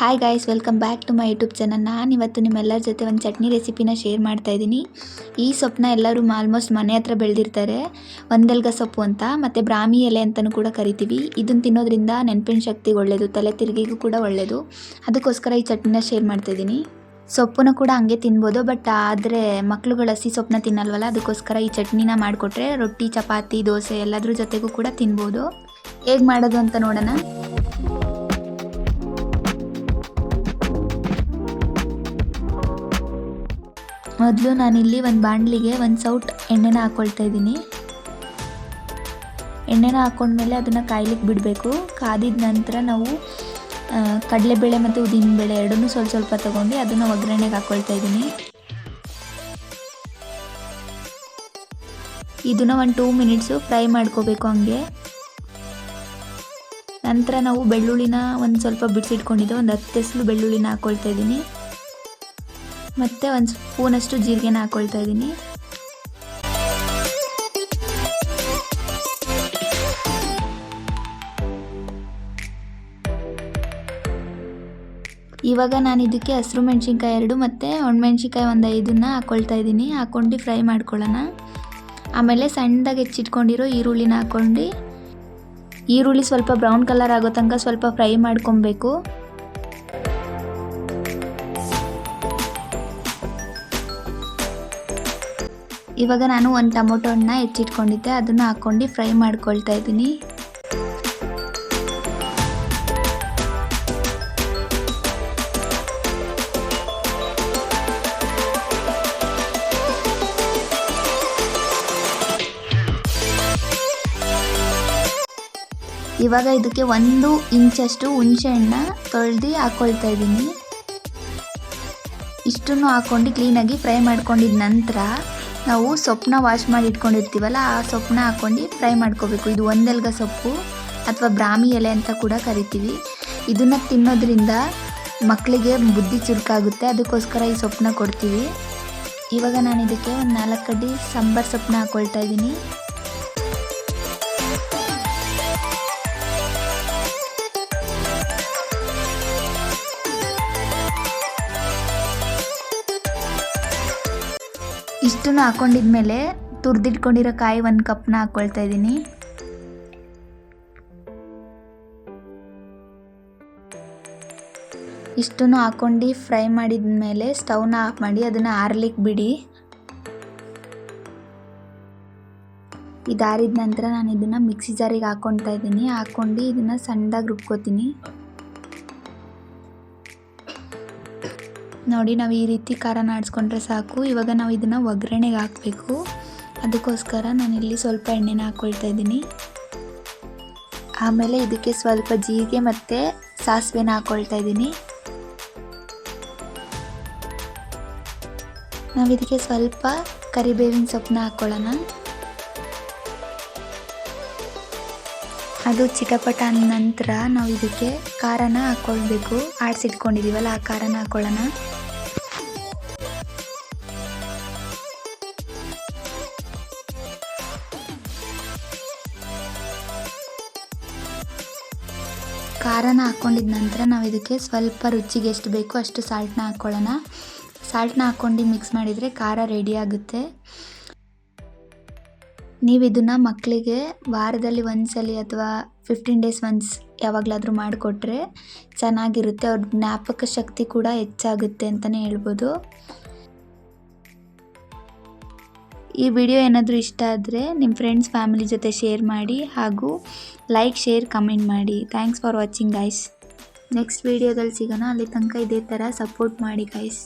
Hi guys welcome back to my YouTube channel ನಾನು ಇವತ್ತು ನಿಮ್ಮೆಲ್ಲರ ಜೊತೆ ಒಂದು ಚಟ್ನಿ ರೆಸಿಪಿನ ಶೇರ್ ಮಾಡ್ತಾ ಇದ್ದೀನಿ. ಈ ಸೊಪ್ಪನ್ನ ಎಲ್ಲರೂ ಆಲ್ಮೋಸ್ಟ್ ಮನೆ ಹತ್ರ ಬೆಳೆದಿರ್ತಾರೆ. ಒಂದೆಲ್ಗ ಸೊಪ್ಪು ಅಂತ, ಮತ್ತು ಬ್ರಾಹ್ಮಿ ಎಲೆ ಅಂತಲೂ ಕೂಡ ಕರಿತೀವಿ. ಇದನ್ನು ತಿನ್ನೋದ್ರಿಂದ ನೆನಪಿನ ಶಕ್ತಿಗೆ ಒಳ್ಳೆಯದು ತಲೆ ತಿರುಗಿಗೂ ಕೂಡ ಒಳ್ಳೆಯದು ಅದಕ್ಕೋಸ್ಕರ ಈ ಚಟ್ನಿನ ಶೇರ್ ಮಾಡ್ತಾ ಇದ್ದೀನಿ. ಸೊಪ್ಪನ್ನ ಕೂಡ ಹಂಗೆ ತಿನ್ಬೋದು ಬಟ್ ಆದರೆ ಮಕ್ಕಳುಗಳು ಹಸಿ ಸೊಪ್ಪನ್ನ ತಿನ್ನಲ್ವಲ್ಲ, ಅದಕ್ಕೋಸ್ಕರ ಈ ಚಟ್ನಿನ ಮಾಡಿಕೊಟ್ರೆ ರೊಟ್ಟಿ, ಚಪಾತಿ, ದೋಸೆ ಎಲ್ಲದ್ರ ಜೊತೆಗೂ ಕೂಡ ತಿನ್ಬೋದು. ಹೇಗೆ ಮಾಡೋದು ಅಂತ ನೋಡೋಣ. ಮೊದಲು ನಾನಿಲ್ಲಿ ಒಂದು ಬಾಣಲಿಗೆ ಒಂದು ಸೌಟ್ ಎಣ್ಣೆನ ಹಾಕ್ಕೊಳ್ತಾ ಇದ್ದೀನಿ. ಎಣ್ಣೆನ ಹಾಕ್ಕೊಂಡ್ಮೇಲೆ ಅದನ್ನು ಕಾಯ್ಲಿಕ್ಕೆ ಬಿಡಬೇಕು. ಕಾದಿದ ನಂತರ ನಾವು ಕಡಲೆಬೇಳೆ ಮತ್ತು ಉದ್ದಿನಬೇಳೆ ಎರಡನ್ನೂ ಸ್ವಲ್ಪ ಸ್ವಲ್ಪ ತೊಗೊಂಡು ಅದನ್ನು ಒಗ್ಗರಣೆಗೆ ಹಾಕ್ಕೊಳ್ತಾ ಇದ್ದೀನಿ. ಇದನ್ನು ಒಂದು ಟೂ ಮಿನಿಟ್ಸು ಫ್ರೈ ಮಾಡ್ಕೋಬೇಕು ಹಂಗೆ. ನಂತರ ನಾವು ಬೆಳ್ಳುಳ್ಳಿನ ಒಂದು ಸ್ವಲ್ಪ ಬಿಡಿಸಿಟ್ಕೊಂಡಿದ್ದೆ, ಒಂದು ಹತ್ತು ಎಸಲು ಬೆಳ್ಳುಳ್ಳಿನ ಹಾಕ್ಕೊಳ್ತಾ ಇದ್ದೀನಿ. ಮತ್ತು ಒಂದು ಸ್ಪೂನಷ್ಟು ಜೀರಿಗೆನ ಹಾಕೊಳ್ತಾ ಇದ್ದೀನಿ. ಇವಾಗ ನಾನು ಇದಕ್ಕೆ ಹಸಿರು ಮೆಣಸಿನ್ಕಾಯಿ ಎರಡು ಮತ್ತು ಒಣಮೆಣ್ಸಿನ್ಕಾಯಿ ಒಂದು ಐದನ್ನು ಹಾಕ್ಕೊಳ್ತಾ ಇದ್ದೀನಿ. ಹಾಕ್ಕೊಂಡು ಫ್ರೈ ಮಾಡ್ಕೊಳ್ಳೋಣ. ಆಮೇಲೆ ಸಣ್ಣದಾಗಿ ಹೆಚ್ಚಿಟ್ಕೊಂಡಿರೋ ಈರುಳ್ಳಿನ ಹಾಕ್ಕೊಂಡು ಈರುಳ್ಳಿ ಸ್ವಲ್ಪ ಬ್ರೌನ್ ಕಲರ್ ಆಗೋ ತನಕ ಸ್ವಲ್ಪ ಫ್ರೈ ಮಾಡ್ಕೊಬೇಕು. ಇವಾಗ ನಾನು ಒಂದು ಟೊಮೊಟೊ ಹಣ್ಣು ಹೆಚ್ಚಿಟ್ಕೊಂಡಿದ್ದೆ, ಅದನ್ನು ಹಾಕ್ಕೊಂಡು ಫ್ರೈ ಮಾಡ್ಕೊಳ್ತಾ ಇದ್ದೀನಿ. ಇವಾಗ ಇದಕ್ಕೆ ಒಂದು ಇಂಚಷ್ಟು ಹುಣಸೆ ಹಣ್ಣ ತೊಳೆದು ಹಾಕ್ಕೊಳ್ತಾ ಇದ್ದೀನಿ. ಇಷ್ಟನ್ನು ಹಾಕ್ಕೊಂಡು ಕ್ಲೀನಾಗಿ ಫ್ರೈ ಮಾಡ್ಕೊಂಡಿದ ನಂತರ ನಾವು ಸೊಪ್ಪನ್ನ ವಾಶ್ ಮಾಡಿ ಇಟ್ಕೊಂಡಿರ್ತೀವಲ್ಲ, ಆ ಸೊಪ್ಪನ್ನ ಹಾಕ್ಕೊಂಡು ಫ್ರೈ ಮಾಡ್ಕೋಬೇಕು. ಇದು ಒಂದೆಲ್ಗ ಸೊಪ್ಪು ಅಥವಾ ಬ್ರಾಹ್ಮಿ ಎಲೆ ಅಂತ ಕೂಡ ಕರಿತೀವಿ. ಇದನ್ನು ತಿನ್ನೋದ್ರಿಂದ ಮಕ್ಕಳಿಗೆ ಬುದ್ಧಿ ಚುರುಕಾಗುತ್ತೆ. ಅದಕ್ಕೋಸ್ಕರ ಈ ಸೊಪ್ಪನ್ನ ಕೊಡ್ತೀವಿ. ಇವಾಗ ನಾನು ಇದಕ್ಕೆ ಒಂದು ನಾಲ್ಕು ಕಡ್ಡಿ ಸಾಂಬಾರು ಸೊಪ್ಪನ್ನ ಹಾಕ್ಕೊಳ್ತಾ ಇದ್ದೀನಿ. ಇಷ್ಟನ್ನು ಹಾಕೊಂಡಿದ್ಮೇಲೆ ತುರಿದಿಟ್ಕೊಂಡಿರೋ ಕಾಯಿ ಒಂದು ಕಪ್ನ ಹಾಕ್ಕೊಳ್ತಾ ಇದ್ದೀನಿ. ಇಷ್ಟನ್ನು ಹಾಕ್ಕೊಂಡು ಫ್ರೈ ಮಾಡಿದ ಮೇಲೆ ಸ್ಟವ್ನ ಆಫ್ ಮಾಡಿ ಅದನ್ನು ಆರ್ಲಿಕ್ಕೆ ಬಿಡಿ. ಇದಾರಿದ ನಂತರ ನಾನು ಇದನ್ನು ಮಿಕ್ಸಿ ಜಾರಿಗೆ ಹಾಕ್ಕೊಳ್ತಾ ಇದ್ದೀನಿ. ಹಾಕ್ಕೊಂಡು ಇದನ್ನು ಸಣ್ಣದಾಗಿ ರುಬ್ಕೋತೀನಿ. ನೋಡಿ, ನಾವು ಈ ರೀತಿ ಖಾರನ ಆಡಿಸ್ಕೊಂಡ್ರೆ ಸಾಕು. ಇವಾಗ ನಾವು ಇದನ್ನು ಒಗ್ಗರಣೆಗೆ ಹಾಕಬೇಕು. ಅದಕ್ಕೋಸ್ಕರ ನಾನು ಇಲ್ಲಿ ಸ್ವಲ್ಪ ಎಣ್ಣೆನ ಹಾಕ್ಕೊಳ್ತಾ ಇದ್ದೀನಿ. ಆಮೇಲೆ ಇದಕ್ಕೆ ಸ್ವಲ್ಪ ಜೀರಿಗೆ ಮತ್ತು ಸಾಸಿವೆನ ಹಾಕ್ಕೊಳ್ತಾ ಇದ್ದೀನಿ. ನಾವು ಇದಕ್ಕೆ ಸ್ವಲ್ಪ ಕರಿಬೇವಿನ ಸೊಪ್ಪನ್ನ ಹಾಕ್ಕೊಳ್ಳೋಣ ಅದು ಚಿಟಪಟ ಅಂದ ನಂತರ ನಾವು ಇದಕ್ಕೆ ಖಾರನ ಹಾಕ್ಕೊಳ್ಬೇಕು ಆಡಿಸಿಟ್ಕೊಂಡಿದ್ದೀವಲ್ಲ ಆ ಖಾರನ ಹಾಕೊಳ್ಳೋಣ. ಖಾರನ ಹಾಕ್ಕೊಂಡಿದ ನಂತರ ನಾವು ಇದಕ್ಕೆ ಸ್ವಲ್ಪ ರುಚಿಗೆ ಎಷ್ಟು ಬೇಕೋ ಅಷ್ಟು ಸಾಲ್ಟ್ನ ಹಾಕ್ಕೊಳ್ಳೋಣ ಸಾಲ್ಟ್ನ ಹಾಕ್ಕೊಂಡು ಮಿಕ್ಸ್ ಮಾಡಿದರೆ ಖಾರ ರೆಡಿ ಆಗುತ್ತೆ. ನೀವು ಇದನ್ನು ಮಕ್ಕಳಿಗೆ ವಾರದಲ್ಲಿ ಒಂದ್ಸಲಿ ಅಥವಾ ಫಿಫ್ಟೀನ್ ಡೇಸ್ ಒನ್ಸ್ ಯಾವಾಗಲಾದರೂ ಮಾಡಿಕೊಟ್ರೆ ಚೆನ್ನಾಗಿರುತ್ತೆ. ಅವ್ರ ಜ್ಞಾಪಕ ಶಕ್ತಿ ಕೂಡ ಹೆಚ್ಚಾಗುತ್ತೆ ಅಂತಲೇ ಹೇಳ್ಬೋದು. ಈ ವಿಡಿಯೋ ಏನಾದರೂ ಇಷ್ಟ ಆದರೆ ನಿಮ್ಮ ಫ್ರೆಂಡ್ಸ್ ಫ್ಯಾಮಿಲಿ ಜೊತೆ ಶೇರ್ ಮಾಡಿ ಹಾಗೂ ಲೈಕ್ ಶೇರ್ ಕಮೆಂಟ್ ಮಾಡಿ. Thanks for watching guys next ವೀಡಿಯೋದಲ್ಲಿ ಸಿಗೋಣ. ಅಲ್ಲಿ ತನಕ ಇದೇ ಥರ ಸಪೋರ್ಟ್ ಮಾಡಿ ಗೈಸ್